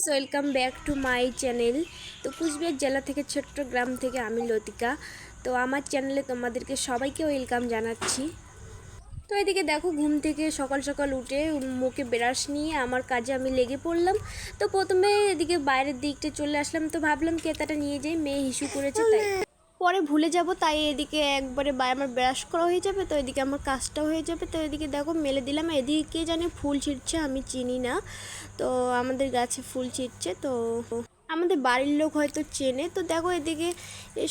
Friends welcome back to my channel তো কুচবিহার জেলা থেকে ছোট্ট গ্রাম থেকে আমি লতিকা। তো আমার চ্যানেলে তোমাদেরকে সবাইকে ওয়েলকাম জানাচ্ছি। তো এদিকে দেখো, ঘুম থেকে সকাল সকাল উঠে মুখে ব্রাশ নিয়ে আমার কাজে আমি লেগে পড়লাম। তো প্রথমে এদিকে বাইরের দিকটা চলে আসলাম, তো ভাবলাম কেতাটা নিয়ে যাই, মেয়ে হিসু করেছে তাই। পরে ভুলে যাব, তাই এদিকে একবারে বা আমার ব্রাশ করা হয়ে যাবে, তো এদিকে আমার কাজটা হয়ে যাবে, তো এদিকে দেখো মেলে দিলাম। এদিকে জানি ফুল ছিটছে, আমি চিনি না। তো আমাদের গাছে ফুল ছিটছে, তো আমাদের বাড়ির লোক হয়তো চেনে। তো দেখো এদিকে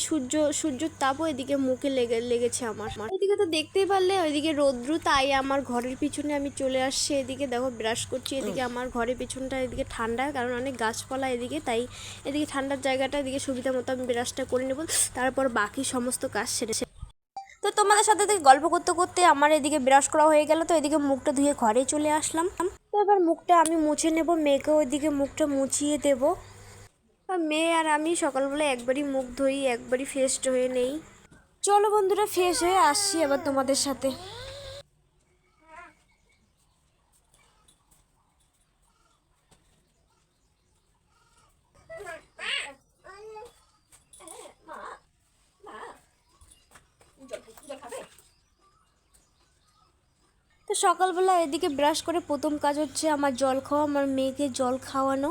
সূর্য সূর্যর তাপও এদিকে মুখে লেগে লেগেছে আমার। এদিকে তো দেখতেই পারলে ওইদিকে রৌদ্র তাই আমার ঘরের পিছনে আমি চলে আসছি। এদিকে দেখো ব্রাশ করছি এদিকে আমার ঘরের পিছনটা এদিকে ঠান্ডা কারণ অনেক গাছপালা এদিকে তাই এদিকে ঠান্ডার জায়গাটা এদিকে সুবিধা মতো আমি ব্রাশটা করে নেব। তারপর বাকি সমস্ত কাজ সেরে তো তোমাদের সাথে গল্প করতে করতে আমার এদিকে ব্রাশ করা হয়ে গেল। তো এদিকে মুখটা ধুয়ে ঘরে চলে আসলাম। তো এবার মুখটা আমি মুছে নেব মেয়েকেও ওইদিকে মুখটা মুছিয়ে দেবো। মেয়ে আর আমি সকালবেলা একবারই মুখ ধুই, একবারই ফ্রেশড হয়ে নেই। চলো বন্ধুরা, ফ্রেশ হয়ে আসছি এবার তোমাদের সাথে। তো সকালবেলা এদিকে ব্রাশ করে প্রথম কাজ হচ্ছে আমার জল খাওয়া, আমার মেয়েকে জল খাওয়ানো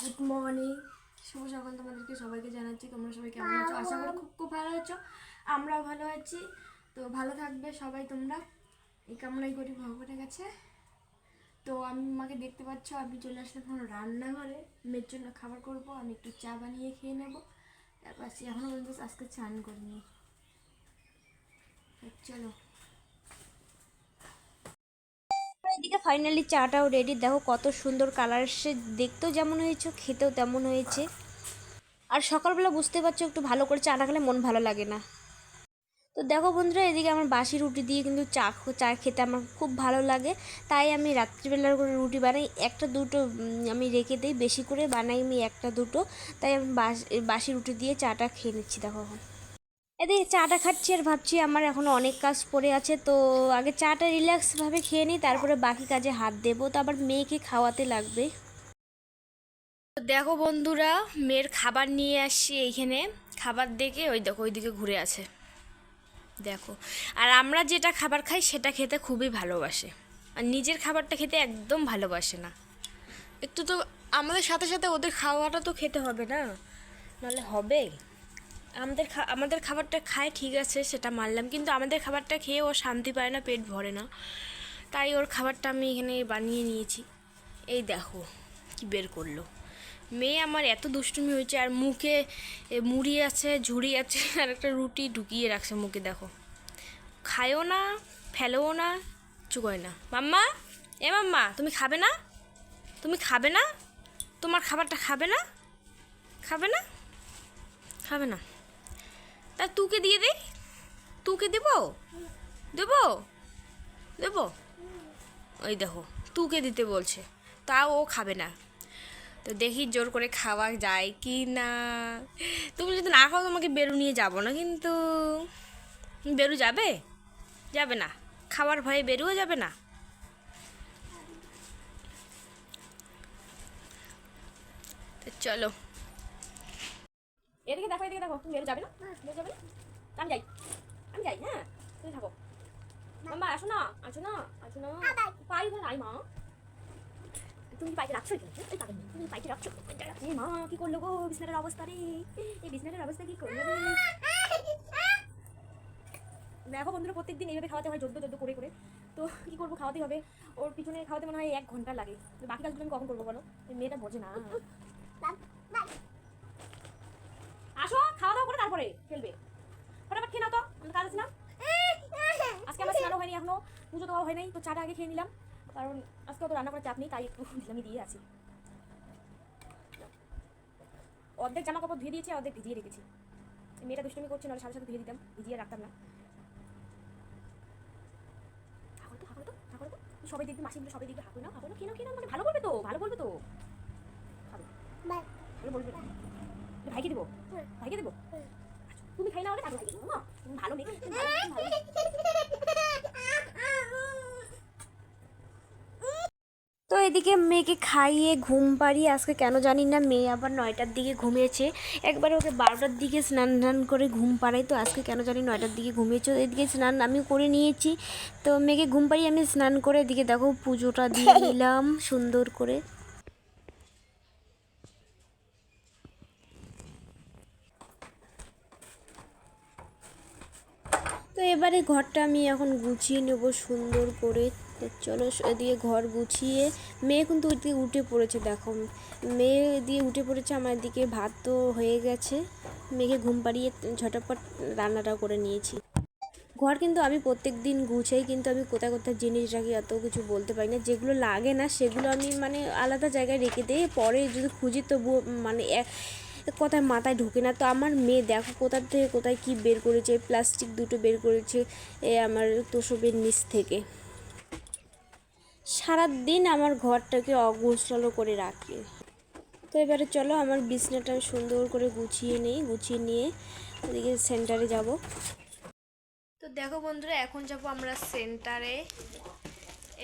গুড মর্নিং শুভ সকাল তোমাদেরকে সবাইকে জানাচ্ছি তোমরা সবাই কেমন আছো? আশা করি খুব খুব ভালো আছো। আমরাও ভালো আছি। তো ভালো থাকবে সবাই তোমরা। এই কামনাই করি ভগবানের কাছে তো আমি মাকে দেখতে পাচ্ছ আমি চলে আসলাম এখন রান্নাঘরে। মেয়ের জন্য খাবার করব আমি একটু চা বানিয়ে খেয়ে নেব। তারপর আসছি এখনও পর্যন্ত আজকে চান করিনি। চলো। এদিকে ফাইনালি চাটাও রেডি দেখো কত সুন্দর কালার এসে দেখতেও যেমন হয়েছে খেতেও তেমন হয়েছে। আর সকালবেলা বুঝতে পারছ, একটু ভালো করে চা না খেলে মন ভালো লাগে না। তো দেখো বন্ধুরা, এদিকে আমার বাসি রুটি দিয়ে কিন্তু চা চা খেতে আমার খুব ভালো লাগে। তাই আমি রাত্রিবেলার করে রুটি বানাই। একটা দুটো আমি রেখে দিই, বেশি করে বানাই আমি একটা দুটো। তাই আমি বাস- রুটি দিয়ে চাটা খেয়ে নিচ্ছি দেখো এখন। এদিকে চাটা খাচ্ছি আর ভাবছি আমার এখনও অনেক কাজ পড়ে আছে, তো আগে চাটা রিল্যাক্সভাবে খেয়ে নিই, তারপরে বাকি কাজে হাত দেবো। তো আবার মেয়েকে খাওয়াতে লাগবে। দেখো বন্ধুরা, মেয়ের খাবার নিয়ে আসছি এইখানে। খাবার দেখে ওই দেখো, ওইদিকে ঘুরে আছে। দেখো। আর আমরা যেটা খাবার খাই সেটা খেতে খুবই ভালোবাসে। আর নিজের খাবারটা খেতে একদম ভালোবাসে না। একটু তো আমাদের সাথে সাথে ওদের খাওয়াটা তো খেতে হবে না। নাহলে হবে। আমাদের খা- আমাদের খাবারটা খায়, ঠিক আছে, সেটা মানলাম। কিন্তু আমাদের খাবারটা খেয়ে ও শান্তি পায় না, পেট ভরে না। তাই ওর খাবারটা আমি এখানে বানিয়ে নিয়েছি। এই দেখো, কি বের করল। মেয়ে আমার এত দুষ্টুমি হয়েছে, আর মুখে মুড়ি আছে, ঝুড়ি আছে, আর একটা রুটি ঢুকিয়ে রাখছে মুখে, দেখো। খায়ও না, ফেলেও না, চুকোয় না। মাম্মা, এ মাম্মা, তুমি খাবে না? তুমি খাবে না? তোমার খাবারটা খাবে না? খাবে না? খাবে না। তা তুকে দিয়ে দে। তুকে দেব? দেব? দেব? ওই দেখো, তুকে দিতে বলছে। তাও ও খাবে না। তো দেখি জোর করে খাওয়া যায় কি না। তুমি যদি না খাও তোমাকে বেরু নিয়ে যাব না কিন্তু। বেরু যাবে? যাবে না। খাওয়ার ভয়ে বেরুও যাবে না। তো চলো। এদিকে দেখো এদিকে দেখো। তুমি বেরো যাবে না? বেরো যাবে না? আমি যাই। আমি যাই হ্যাঁ? তুমি থাকো। মাম্মা আসো না আসো না আসো না। পাই ধরে নাই মা। তুমি পাইতে রাখছো এখানে, হ্যাঁ? পাগল তুমি পাইতে রাখছো? এ মা কি করল গো বিছনাটার অবস্থা রে? এই বিছনাটার অবস্থা কি করল রে? দেখো বন্ধুরা প্রত্যেকদিন এইভাবে খাওয়াতে হয় যোদ্দ যোদ্দ করে করে। তো কি করব খাওয়াতে হবে। ওর পিছনে খাওয়াতে মনে হয় এক ঘণ্টা লাগে। বাকি কাজগুলো আমি কখন করব বলো? মেয়েটা বোঝে না। আসো খাওয়া দাওয়া করে তারপরে খেলবে। ফটাফট খেয়ে নাও তো কাজ আছে না। আজকে আমার স্নানও হয়নি এখনও পুজো দেওয়া হয় নাই। তো চাটা আগে খেয়ে নিলাম। কারণ আজকে অত রান্না করার চাপ নেই তাই একটু আমি দিয়ে আছি। অর্ধেক জামা কাপড় ধুয়ে দিয়েছি অর্ধেক ভিজিয়ে রেখেছি। মেয়েটা দুষ্টুমি করছে নাহলে সাথে সাথে ধুয়ে দিতাম ভিজিয়ে রাখতাম না। তো তো সবাই দেখবে মাসি সবাই দেখবে হাঁকো না হাঁকো না কেন কেন মানে ভালো বলবে তো ভালো বলবে তো। ভালো বলবে ভাইকে দেবো? ভাইকে দেবো? আচ্ছা, তুমি খাই না হলে তারপর ভাইকে দেবো ভালো মেয়ে তুমি ভালো তুমি ভালো তো এদিকে মেয়েকে খাইয়ে ঘুম পাড়িয়ে আজকে কেন জানি না মেয়ে আবার নয়টার দিকে ঘুমিয়েছে। একবার ওকে বারোটার দিকে স্নান টান করে ঘুম পাড়াই তো আজকে কেন জানি নয়টার দিকে ঘুমিয়েছে। এদিকে স্নান আমি করে নিয়েছি। তো মেয়েকে ঘুম পাড়িয়ে আমি স্নান করে এদিকে দেখো পুজোটা দিয়ে নিলাম সুন্দর করে। তো এবারে ঘরটা আমি এখন গুছিয়ে নেব সুন্দর করে। চলো এদিকে ঘর গুছিয়ে, মেয়ে কিন্তু ওইদিকে উঠে পড়েছে, দেখো। মেয়ে দিয়ে উঠে পড়েছে, আমার দিকে ভাত তো হয়ে গেছে। মেয়েকে ঘুম পাড়িয়ে ঝটাপট রান্নাটা করে নিয়েছি। ঘর কিন্তু আমি প্রত্যেক দিন গুছাই, কিন্তু আমি কোথায় কোথায় জিনিস রাখি অত কিছু বলতে পারি না। যেগুলো লাগে না, সেগুলো আমি মানে আলাদা জায়গায় রেখে দিই। পরে যদি খুঁজি তবুও মানে কথায় মাথায় ঢোকে না। তো আমার মেয়ে দেখো কোথা থেকে কোথায় কি বের করেছে প্লাস্টিক দুটো বের করেছে, এ আমার তোষবের নিচ থেকে। সারাদিন আমার ঘরটাকে অগোছালো করে রাখি। তো এবারে চলো আমার বিছনাটা সুন্দর করে গুছিয়ে নিই, গুছিয়ে নিয়ে ওদিকে সেন্টারে যাব। তো দেখো বন্ধুরা, এখন যাব আমরা সেন্টারে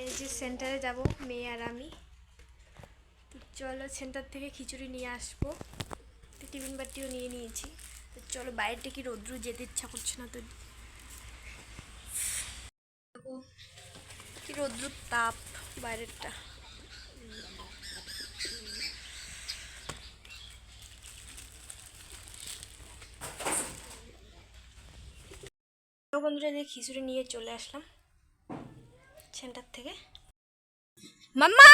এই যে সেন্টারে যাব, মেয়ে আর আমি। চলো সেন্টার থেকে খিচুড়ি নিয়ে আসব। টিফিন বাটিও নিয়ে নিয়েছি। তো চলো বাইরেটা কি রোদ্রু যেতে ইচ্ছা করছে না তো। কি রোদ্রুর তাপ বাইরেরটা। বন্ধুরা যে খিচুড়ি নিয়ে চলে আসলাম সেন্টার থেকে। মাম্মা!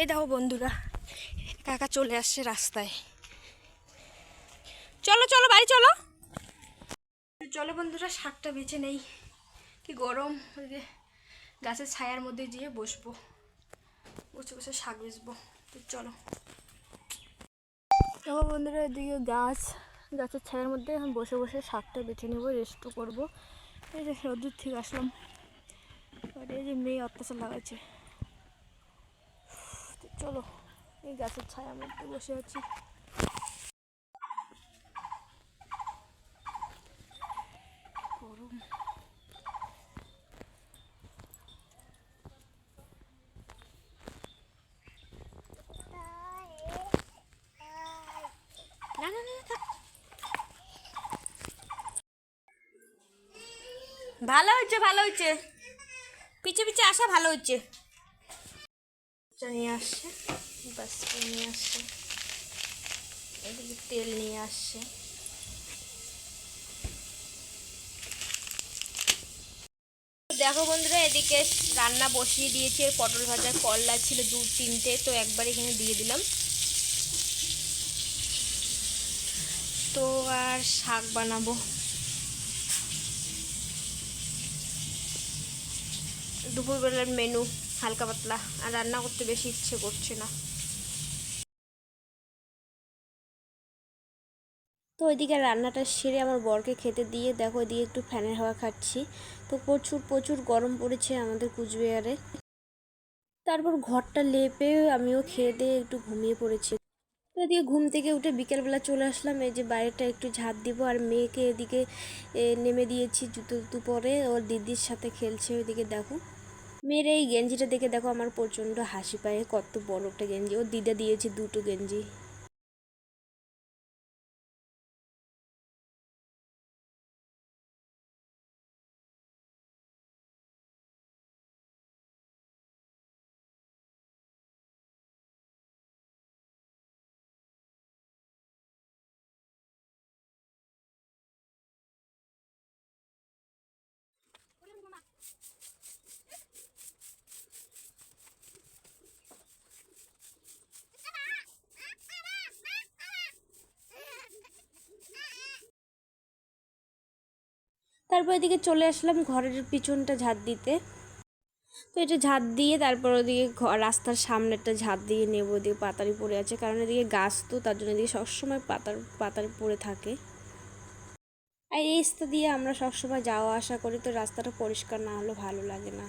এ দেখো বন্ধুরা কাকা চলে আসছে রাস্তায়। চলো চলো, বাড়ি চলো। চলো বন্ধুরা, শাকটা বেছে নেই। কি গরম। গাছের ছায়ার মধ্যে গিয়ে বসবো। বসে বসে শাক বেচবো। তো চলো। দেখো বন্ধুরা, এদিকে গাছ, গাছের ছায়ার মধ্যে এখন বসে বসে শাকটা বেছে নেব রেস্টও করব। এই যে রোদ্দুর থেকে আসলাম। এই যে মেয়ে অত্যাচার লাগাচ্ছে। তো চলো। এই গাছের ছায়ার মধ্যে বসে আছি। গরম ভালো হচ্ছে ভালো হচ্ছে। পিছে পিছে আসা ভালো হচ্ছে। এটা নিয়ে আসছে। বাস, নিয়ে আসছে এদিকে তেল নিয়ে আসছে দেখো বন্ধুরা, এদিকে রান্না বসিয়ে দিয়েছে। পটল ভাজা, করলা ছিল দু তিনটে, তো একবার এখানে দিয়ে দিলাম। তো আর শাক বানাবো। দুপুরবেলার মেনু। হালকা পাতলা, আর রান্না করতে বেশি ইচ্ছে করছে না। তো ওইদিকে রান্নাটা সেরে আমার বরকে খেতে দিয়ে, দেখো ওইদিকে একটু ফ্যানের হাওয়া খাচ্ছি। তো প্রচুর প্রচুর গরম পড়েছে আমাদের কুচবিহারে। তারপর ঘরটা লেপে আমিও খেয়ে দিয়ে একটু ঘুমিয়ে পড়েছি। তো এদিকে ঘুম থেকে উঠে বিকেলবেলা চলে আসলাম, এই যে বাইরেটা একটু ঝাঁট দিব, আর মেয়েকে এদিকে নেমে দিয়েছি জুতো জুতো পরে, ওর দিদির সাথে খেলছে ওইদিকে, দেখো। মেয়ের এই গেঞ্জিটা দেখে দেখো আমার প্রচণ্ড হাসি পায়। কত বড় একটা গেঞ্জি। ও দিদা দিয়েছে দুটো গেঞ্জি। তারপর এদিকে চলে আসলাম ঘরের পিছনটা ঝাঁত দিতে। তো এটা ঝাঁত দিয়ে তারপর ওদিকে রাস্তার সামনেরটা ঝাঁত দিয়ে নেব, ওদিকে পাতারি পড়ে আছে। কারণ এদিকে গাছ তো, তার জন্য এদিকে সবসময় পাতার পাতার পড়ে থাকে। আর এই রাস্তা দিয়ে আমরা সবসময় যাওয়া আসা করি, তো রাস্তাটা পরিষ্কার না হলে ভালো লাগে না।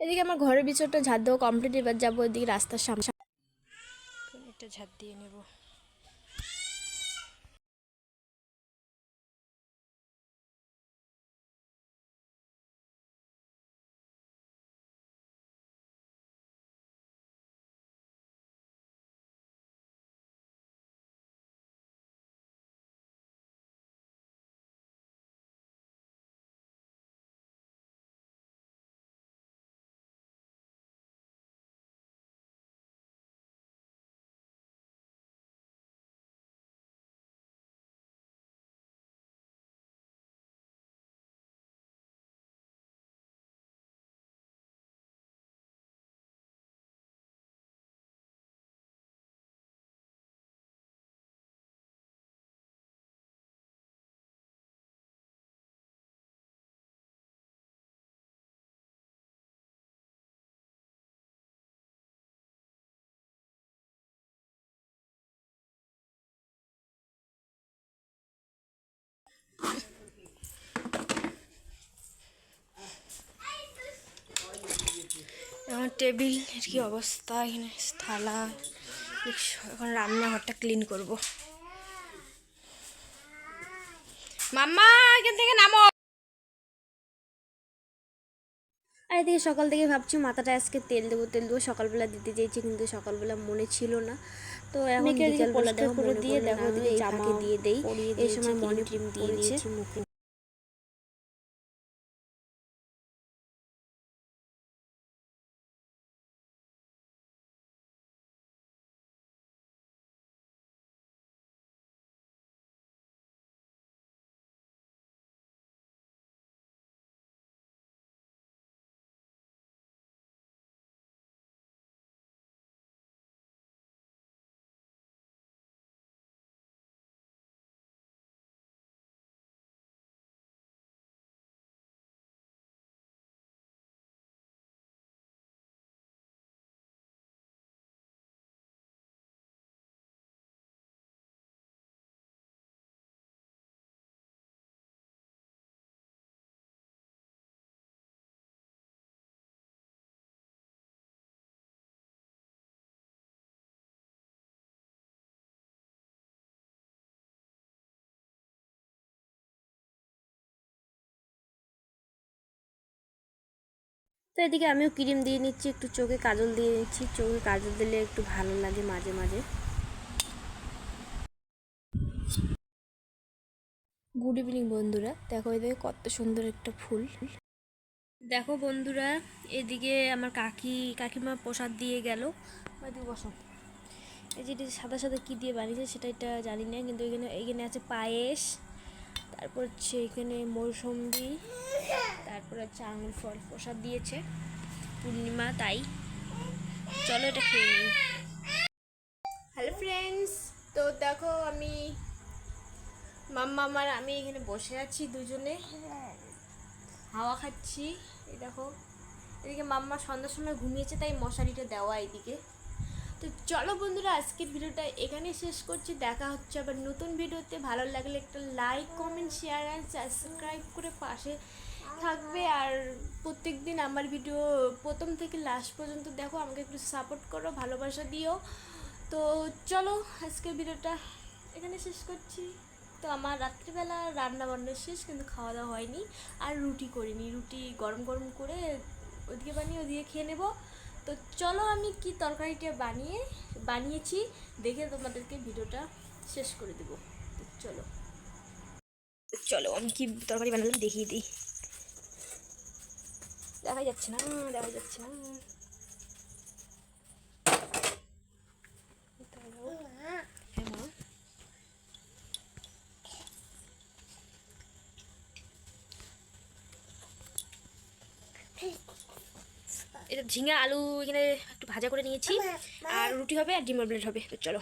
এদিকে আমার ঘরের পিছনটা ঝাড় দেবো কমপ্লিট এবার যাব এদিকে রাস্তার সামনে। একটা ঝাড় দিয়ে নেব। আমার টেবিলের কি অবস্থা? এখানে থালা এখন রান্নাঘরটা ক্লিন করব। মাম্মা এখান থেকে নামো। আর এদিকে সকাল থেকে ভাবছি মাথাটা আজকে তেল দেবো তেল দেবো। সকালবেলা দিতে চেয়েছি কিন্তু সকালবেলা মনে ছিল না। তো এখন বিকেলবেলা দেখো দিয়ে দেখো জামা দিয়ে দেই এই সময় মনে ক্রিম দিয়ে দিয়েছি তো এদিকে আমিও ক্রিম দিয়ে নিচ্ছি, একটু চোখে কাজল দিয়ে নিচ্ছি। চোখে কাজল দিলে একটু ভালো লাগে মাঝে মাঝে। গুড ইভিনিং বন্ধুরা, দেখো এদিকে কত সুন্দর একটা ফুল। দেখো বন্ধুরা, এদিকে আমার কাকি, কাকিমা প্রসাদ দিয়ে গেল। বসো। এই যেটি সাদা সাদা কী দিয়ে বানিয়েছে সেটা এটা জানি না, কিন্তু এখানে এখানে আছে পায়েস। তারপর হচ্ছে এখানে মৌসম্বি, তারপর হচ্ছে আঙুর ফল প্রসাদ দিয়েছে পূর্ণিমা, তাই। চলো এটা খেয়ে নিই। হ্যালো ফ্রেন্ডস, তো দেখো আমি, মাম্মা, আমার, আমি এখানে বসে আছি দুজনে। হাওয়া খাচ্ছি, এই দেখো। এদিকে মাম্মা সন্ধ্যার সময় ঘুমিয়েছে, তাই মশারিটা দেওয়া এদিকে। তো চলো বন্ধুরা, আজকের ভিডিওটা এখানে শেষ করছি। দেখা হচ্ছে আবার নতুন ভিডিওতে। ভালো লাগলে একটা like comment share and subscribe করে পাশে থাকবে। আর প্রত্যেক দিন আমার ভিডিও প্রথম থেকে লাস্ট পর্যন্ত দেখো, আমাকে একটু সাপোর্ট করো, ভালোবাসা দিও। তো চলো, আজকের ভিডিওটা এখানে শেষ করছি। তো আমার রাত্রিবেলা রান্না বান্না শেষ, কিন্তু খাওয়া দাওয়া হয়নি। আর রুটি করিনি, রুটি গরম গরম করে ওদিকে বানিয়ে ওদিকে খেয়ে নেব। তো চলো আমি কি তরকারিটা বানিয়ে, বানিয়েছি, দেখে তোমাদেরকে ভিডিওটা শেষ করে দেবো। চলো। চলো, আমি কি তরকারি বানালাম দেখিয়ে দিই। দেখা যাচ্ছে না দেখা যাচ্ছে না দাঁড়াও। হ্যাঁ মা এটা ঝিঙা আলু এখানে একটু ভাজা করে নিয়েছি। আর রুটি হবে আর ডিমের প্লেট হবে। তো চলো।